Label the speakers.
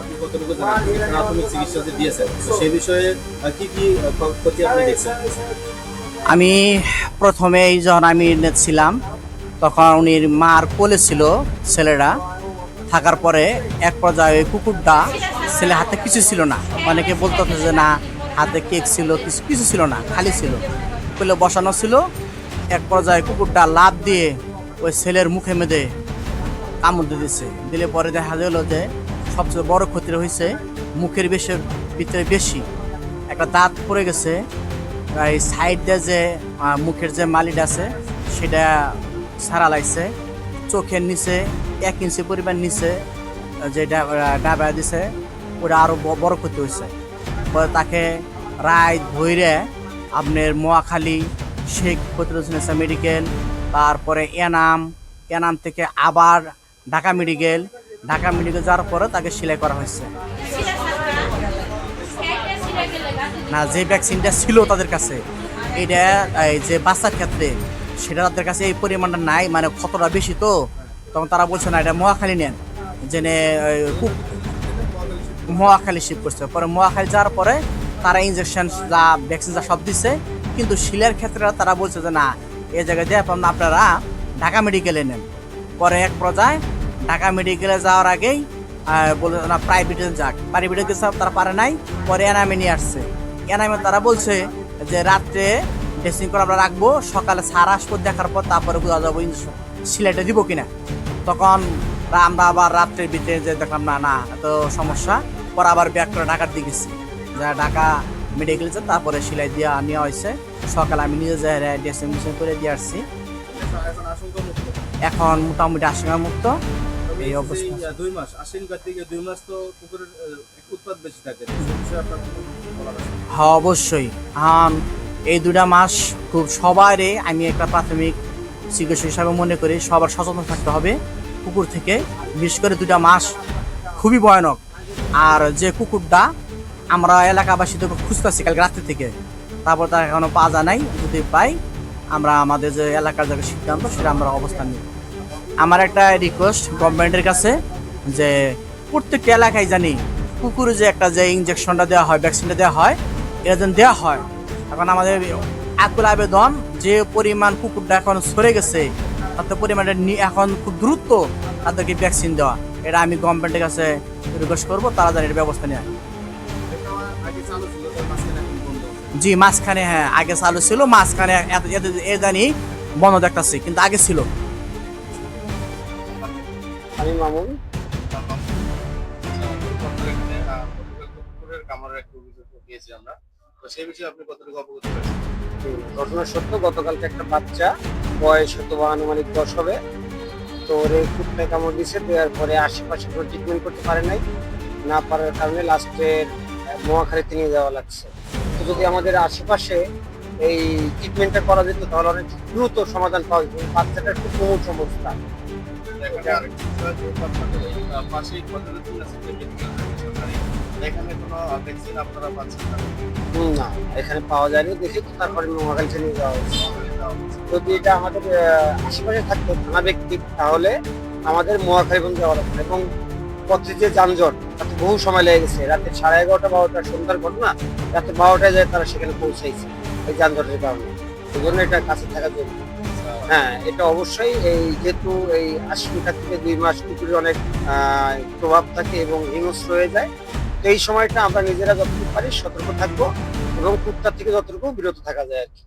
Speaker 1: আপনি কতটুকু জানেন প্রাথমিক চিকিৎসা দিয়েছেন সেই বিষয়ে কি কি ক্ষতি আপনি দেখছেন
Speaker 2: আমি প্রথমে যখন আমি ছিলাম, তখন উনির মার কোলে ছিল ছেলেরা। থাকার পরে এক পর্যায়ে কুকুরটা ছেলে হাতে কিছু ছিল না। অনেকে বলতো যে, না, হাতে কেক ছিল, কিছু কিছু ছিল না, খালি ছিল। বসানো ছিল। এক পর্যায়ে কুকুরটা লাভ দিয়ে ওই ছেলের মুখে মেঁধে কামড় দিয়ে দিচ্ছে দিলে পরে দেখা গেল যে সবচেয়ে বড় ক্ষতি হয়েছে মুখের বেশি ভিতরে বেশি। একটা দাঁত পড়ে গেছে এই সাইড দিয়ে যে মুখের যে মালিট আছে, সেটা সারা লাগছে। চোখের নিচে এক ইঞ্চি পরিমাণ নিচে যেটা ডাবা দিছে, ওটা আরও বড় ক্ষতি হয়েছে। তাকে রায় ধৈরে আপনার মোয়াখালী শেখ ফতিরুদ্দিন মেডিকেল তারপরে এনাম এনাম থেকে আবার ঢাকা মেডিকেল। ঢাকা মেডিকেল যাওয়ার পরে তাকে সেলাই করা হয়েছে। না, যে ভ্যাকসিনটা ছিল তাদের কাছে, এটা, এই যে বাচ্চার ক্ষেত্রে, সেটা তাদের কাছে এই পরিমাণটা নাই মানে কতটা বেশি তো, তখন তারা বলছে, না, এটা মহাখালী নেন। জেনে খুব মহাখালী শিফট করছে। পরে মহাখালী যাওয়ার পরে তারা ইঞ্জেকশন যা ভ্যাকসিন যা সব দিচ্ছে কিন্তু শিলের ক্ষেত্রে তারা বলছে যে, না এই জায়গায় দিয়ে আপনারা আপনারা ঢাকা মেডিকেলে নেন। পরে এক পর্যায়ে ঢাকা মেডিকেলে যাওয়ার আগেই বলে না প্রাইভেটে যাক। প্রাইভেটে গেছে তারা পারে নাই, পরে এনামে নিয়ে আসছে। এনামে তারা বলছে যে, রাত্রে ড্রেসিং করে আমরা রাখব, সকালে সারা আসব দেখার পর তারপরে বোঝা যাব সিলাইটা দিব কিনা? তখন আমরা আবার রাত্রের ভিতরে যে দেখলাম, না না, এত সমস্যা। পরে আবার ব্যাক করে ঢাকার দিকে যা ঢাকা মেডিকেল যে তারপরে সেলাই দিয়া নেওয়া হয়েছে। সকালে আমি নিজে যাই ড্রেসিং মেশিন করে দিয়ে আসছি।
Speaker 1: এখন
Speaker 2: মোটামুটি আশঙ্কা মুক্ত। এই অবস্থা।
Speaker 1: দুই মাস আশ্বিন কার্তিকে দুই মাস তো কুকুরের উৎপাদ বেশি থাকে?
Speaker 2: হ্যাঁ অবশ্যই। এখন এই দুটা মাস খুব সবারই আমি একটা প্রাথমিক চিকিৎসক হিসাবে মনে করি সবার সচেতন থাকতে হবে কুকুর থেকে। বিশেষ করে দুটা মাস খুবই ভয়ানক। আর যে কুকুরটা আমরা এলাকাবাসী তো খুঁজতেছি কালকে রাত্রি থেকে। তারপর তার এখনও যায় নাই, যদি পাই আমরা আমাদের যে এলাকার যে সিদ্ধান্ত, সেটা আমরা অবস্থান নিই আমার একটা রিকোয়েস্ট গভর্নমেন্টের কাছে যে প্রত্যেকটা এলাকায় জানি কুকুরে যে একটা যে ইঞ্জেকশনটা দেওয়া হয় ভ্যাকসিনটা দেওয়া হয়, এটা যেন দেওয়া হয়। এখন আমাদের আকুল আবেদন, যে পরিমাণ কুকুরটা এখন সরে গেছে তাতে পরিমাণটা এখন খুব দ্রুত তাদেরকে ভ্যাকসিন দেওয়া। এটা আমি গভর্নমেন্টের কাছে রিকোয়েস্ট করব, তারা যেন এটা ব্যবস্থা নেয়। জি মাঝখানে হ্যাঁ আগে চালু ছিল মাঝখানে এ জানি বন্ধ দেখতেছি কিন্তু আগে ছিল।
Speaker 3: আমি মামুন।
Speaker 1: আমরা তো সেই বিষয়ে আপনি কতটুকু অবগত
Speaker 3: ঘটনা সত্য গতকালকে একটা বাচ্চা বয়স হয়তো বা আনুমানিক দশ হবে। তো ওর এই কুটনে কামড় দিছে দেওয়ার পরে আশেপাশে কোনো ট্রিটমেন্ট করতে পারে নাই। না পারার কারণে লাস্টে মহাখালীতে নিয়ে যাওয়া লাগছে। তো যদি আমাদের আশেপাশে এই ট্রিটমেন্টটা করা যেত তাহলে অনেক দ্রুত সমাধান পাওয়া যেত। বাচ্চাটার খুব কোমল
Speaker 1: সমস্যা। না?
Speaker 3: এখানে পাওয়া যায়নি। দেখে তো তারপরে মহাখালীতে নিয়ে যাওয়া হয়েছে
Speaker 1: হচ্ছে।
Speaker 3: যদি এটা আমাদের আশেপাশে থাকতো থানা ব্যক্তি তাহলে আমাদের মহাখালী বন্ধ যাওয়া লাগতো। এবং পথে যে যানজট, তাতে বহু সময় লেগে গেছে। রাতে সাড়ে এগারোটা বারোটা সন্ধ্যার ঘটনা, রাতে বারোটায় যায় তারা সেখানে পৌঁছাইছে এই যানজটের কারণে। এই জন্য এটা কাছে থাকা জরুরি। হ্যাঁ এটা অবশ্যই এই যেহেতু এই আশ্বিনকার থেকে দুই মাস কুকুরের অনেক প্রভাব থাকে এবং হিংস্র হয়ে যায়, তো এই সময়টা আমরা নিজেরা যতটুকু পারি সতর্ক থাকব এবং কুত্তার থেকে যতটুকু বিরত থাকা যায় আর কি।